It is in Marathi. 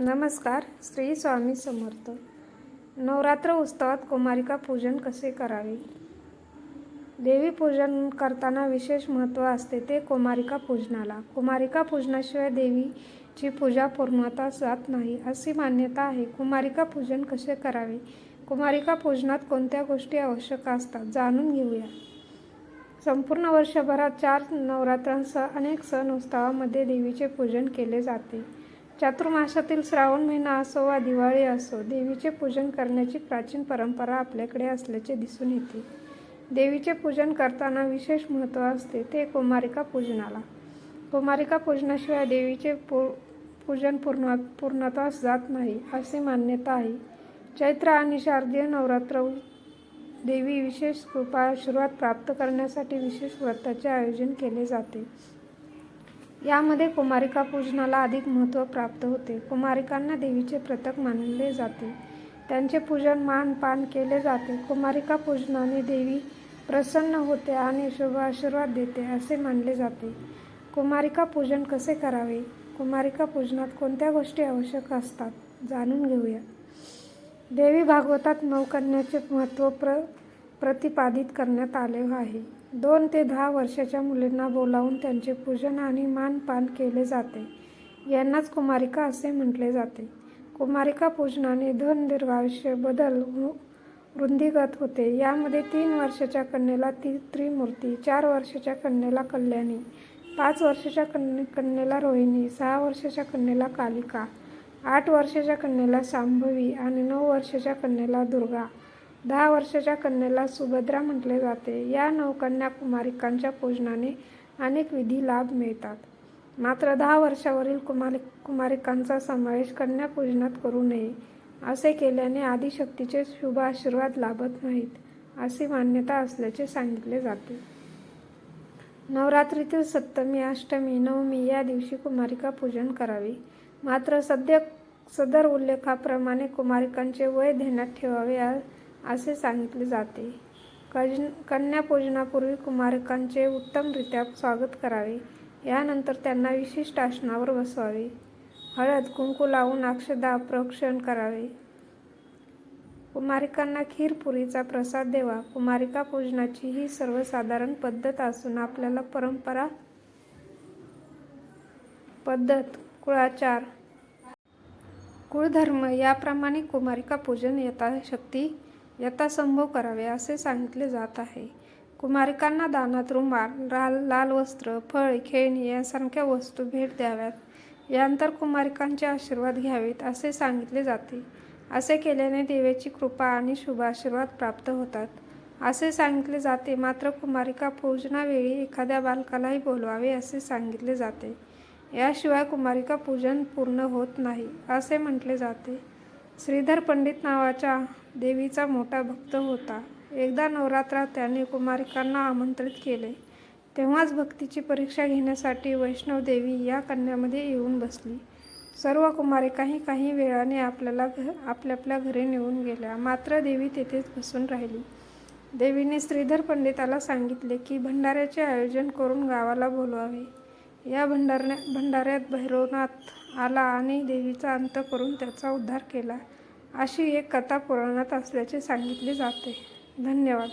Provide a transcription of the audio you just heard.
नमस्कार श्री स्वामी समर्थ. नवरात्र उत्सवात कुमारिका पूजन कसे करावे? देवी पूजन करताना विशेष महत्त्व असते ते कुमारिका पूजनाला. कुमारिका पूजनाशिवाय देवीची पूजा पूर्णता जात नाही अशी मान्यता आहे. कुमारिका पूजन कसे करावे? कुमारिका पूजनात कोणत्या गोष्टी आवश्यक असतात जाणून घेऊया. संपूर्ण वर्षभरात चार नवरात्रांसह अनेक सण उत्सवामध्ये देवीचे पूजन केले जाते. चातुर्मासातील श्रावण महिना असो वा दिवाळी असो देवीचे पूजन करण्याची प्राचीन परंपरा आपल्याकडे असल्याचे दिसून येते. देवीचे पूजन करताना विशेष महत्त्व असते ते कुमारिका पूजनाला. कुमारिका पूजनाशिवाय देवीचे पू पूजन पूर्ण पूर्णत्वास जात नाही अशी मान्यता आहे. चैत्र आणि शारदीय नवरात्र देवी विशेष कृपा आशीर्वाद प्राप्त करण्यासाठी विशेष व्रताचे आयोजन केले जाते. यामध्ये कुमारिका पूजनाला अधिक महत्त्व प्राप्त होते. कुमारिकांना देवीचे प्रतक मानले जाते. त्यांचे पूजन मान पान केले जाते. कुमारिका पूजनाने देवी प्रसन्न होते आणि शुभ आशीर्वाद देते असे मानले जाते. कुमारिका पूजन कसे करावे? कुमारिका पूजनात कोणत्या गोष्टी आवश्यक असतात? जाणून घेऊया. देवी भागवतात नवकन्याचे महत्त्व प्र प्रतिपादित करण्यात आले आहे. दोन ते दहा वर्षाच्या मुलींना बोलावून त्यांचे पूजन आणि मानपान केले जाते. यांनाच कुमारिका असे म्हटले जाते. कुमारिका पूजनाने धन दीर्घायुष्य बदल वृंदीगत वृद्धिगत होते. यामध्ये तीन वर्षाच्या कन्येला ती त्रिमूर्ती चार वर्षाच्या कन्येला कल्याणी पाच वर्षाच्या कन्ये कन्येला रोहिणी सहा वर्षाच्या कन्येला कालिका आठ वर्षाच्या कन्येला शांभवी आणि नऊ वर्षाच्या कन्येला दुर्गा. दहा वर्षाच्या कन्येला सुभद्रा म्हटले जाते. या नवकन्या कुमारिकांच्या पूजनाने अनेक विधी लाभ मिळतात. मात्र दहा वर्षावरील कुमारी कुमारिकांचा समावेश कन्या पूजनात करू नये असे केल्याने आदिशक्तीचे शुभ आशीर्वाद लाभत नाहीत अशी मान्यता असल्याचे सांगितले जाते. नवरात्रीतील सप्तमी अष्टमी नवमी या दिवशी कुमारिका पूजन करावी. मात्र सध्या सदर उल्लेखाप्रमाणे कुमारिकांचे वय ध्यानात ठेवावे असे सांगितले जाते. कज कन्यापूजनापूर्वी कुमारिकांचे उत्तमरित्या स्वागत करावे. यानंतर त्यांना विशिष्ट आसनावर बसवावे. हळद कुंकू लावून अक्षदा प्रोक्षण करावे. कुमारिकांना खीरपुरीचा प्रसाद देवा कुमारिका पूजनाची ही सर्वसाधारण पद्धत असून आपल्याला परंपरा पद्धत कुळाचार कुळधर्म याप्रमाणे कुमारिका पूजन यथाशक्ती यथासंभव करावे असे सांगितले जात आहे. कुमारिकांना दानात रुमाल लाल लाल वस्त्र फळ खेळणी यासारख्या वस्तू भेट द्याव्यात. यानंतर कुमारिकांचे आशीर्वाद घ्यावेत असे सांगितले जाते. असे केल्याने देवीची कृपा आणि शुभ आशीर्वाद प्राप्त होतात. असे सांगितले जाते मात्र कुमारिका पूजनावेळी एखाद्या बालकालाही बोलवावे असे सांगितले जाते. याशिवाय कुमारिका पूजन पूर्ण होत नाही असे म्हटले जाते. श्रीधर पंडित नावाच्या देवीचा मोठा भक्त होता. एकदा नवरात्रात त्याने कुमारिकांना आमंत्रित केले. तेव्हाच भक्तीची परीक्षा घेण्यासाठी वैष्णव देवी या कन्यामध्ये येऊन बसली. सर्व कुमारिकाही काही वेळाने आपल्याला घ आपल्या आपल्या घरी निघून गेल्या. मात्र देवी तेथेच बसून राहिली. देवीने श्रीधर पंडिताला सांगितले की भंडाऱ्याचे आयोजन करून गावाला बोलवावे. या भंडारण्या भंडाऱ्यात भैरवनाथ आला आणि देवीचा अंत करून त्याचा उद्धार केला. अशी एक कथा पुराणात असल्याचे सांगितले जाते. धन्यवाद.